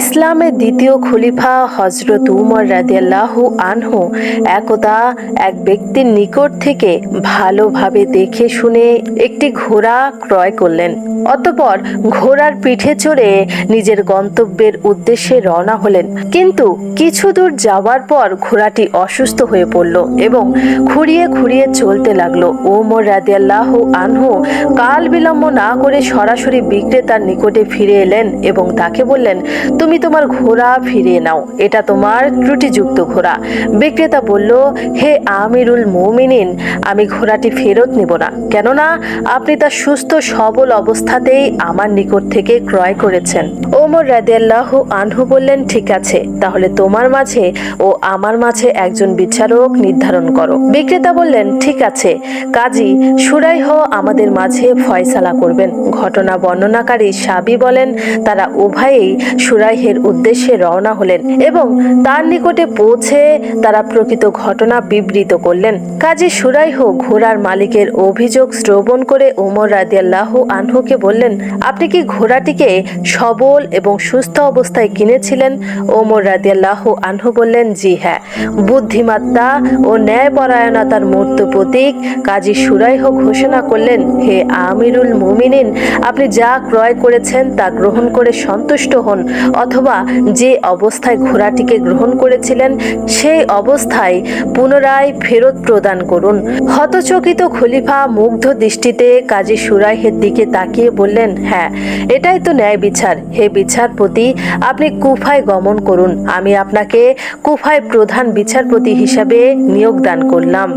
ইসলামের দ্বিতীয় খলিফা হজরত উমর রাদিয়াল্লাহু আনহু একদা এক ব্যক্তির নিকট থেকে ভালোভাবে দেখে শুনে একটি ঘোড়া ক্রয় করলেন। অতপর ঘোড়ার পিঠে চড়ে নিজের গন্তব্যের উদ্দেশ্যে রওনা হলেন। কিন্তু কিছু দূর যাওয়ার পর ঘোড়াটি অসুস্থ হয়ে পড়ল এবং খুঁড়িয়ে খুঁড়িয়ে চলতে লাগল। ওমর রাদিয়াল্লাহ আনহু কাল বিলম্ব না করে সরাসরি বিক্রেতার নিকটে ফিরে এলেন এবং তাকে বললেন তুমি তোমার ঘোড়া ফিরিয়ে নাও। এটা তোমার ত্রুটিযুক্ত ঘোড়া। বিক্রেতা বলল, হে আমিরুল মৌমিনিন, আমি ঘোড়াটি ফেরত নিব না। কেননা, আপনি তার সুস্থ সবল অবস্থাতেই আমার নিকট থেকে ক্রয় করেছেন। ওমর রাদিয়াল্লাহ আনহু বললেন, ঠিক আছে, তাহলে তোমার মাঝে ও আমার মাঝে একজন বিচারক নির্ধারণ করো। বিক্রেতা বললেন, ঠিক আছে, কাজী, সুরাইহ আমাদের মাঝে ফয়সালা করবেন। ঘটনা বর্ণনাকারী সাবি বলেন, তারা উভয়েই সুরাইহের উদ্দেশ্যে রওনা হলেন এবং তার নিকটে পৌঁছে তারা প্রকৃত ঘটনা বিবৃত করলেন। কাজী সুরাইহ ঘোড়ার মালিকের অভিযোগ শ্রবণ করে ওমর রাদিয়াল্লাহ আনহুকে বললেন, আপনি কি ঘোড়াটিকে সবল এবং সুস্থ অবস্থায় কিনেছিলেন? ওমর রাদিয়াল্লাহ আনহু বললেন, জি হ্যাঁ। বুদ্ধিমত্তা ও ন্যায়পরায়ণতার মূর্ত প্রতীক কাজী সুরাইহ ঘোষণা করলেন, হে আমিরুল মুমিনিন, আপনি যা ক্রয় করেছেন তা গ্রহণ করে সন্তুষ্ট হন। অথবা যে অবস্থায় ঘোড়াটিকে গ্রহণ করেছিলেন, সেই অবস্থায় পুনরায় ফেরত প্রদান করুন। হতচকিত খলিফা মুগ্ধ দৃষ্টিতে কাজী সুরাইহের দিকে তাকিয়ে বললেন হ্যাঁ এটাই তো ন্যায় বিচার। হে বিচারপতি, আপনি কুফায় গমন করুন। আমি আপনাকে কুফায় প্রধান বিচারপতি হিসাবে নিয়োগ দান করলাম।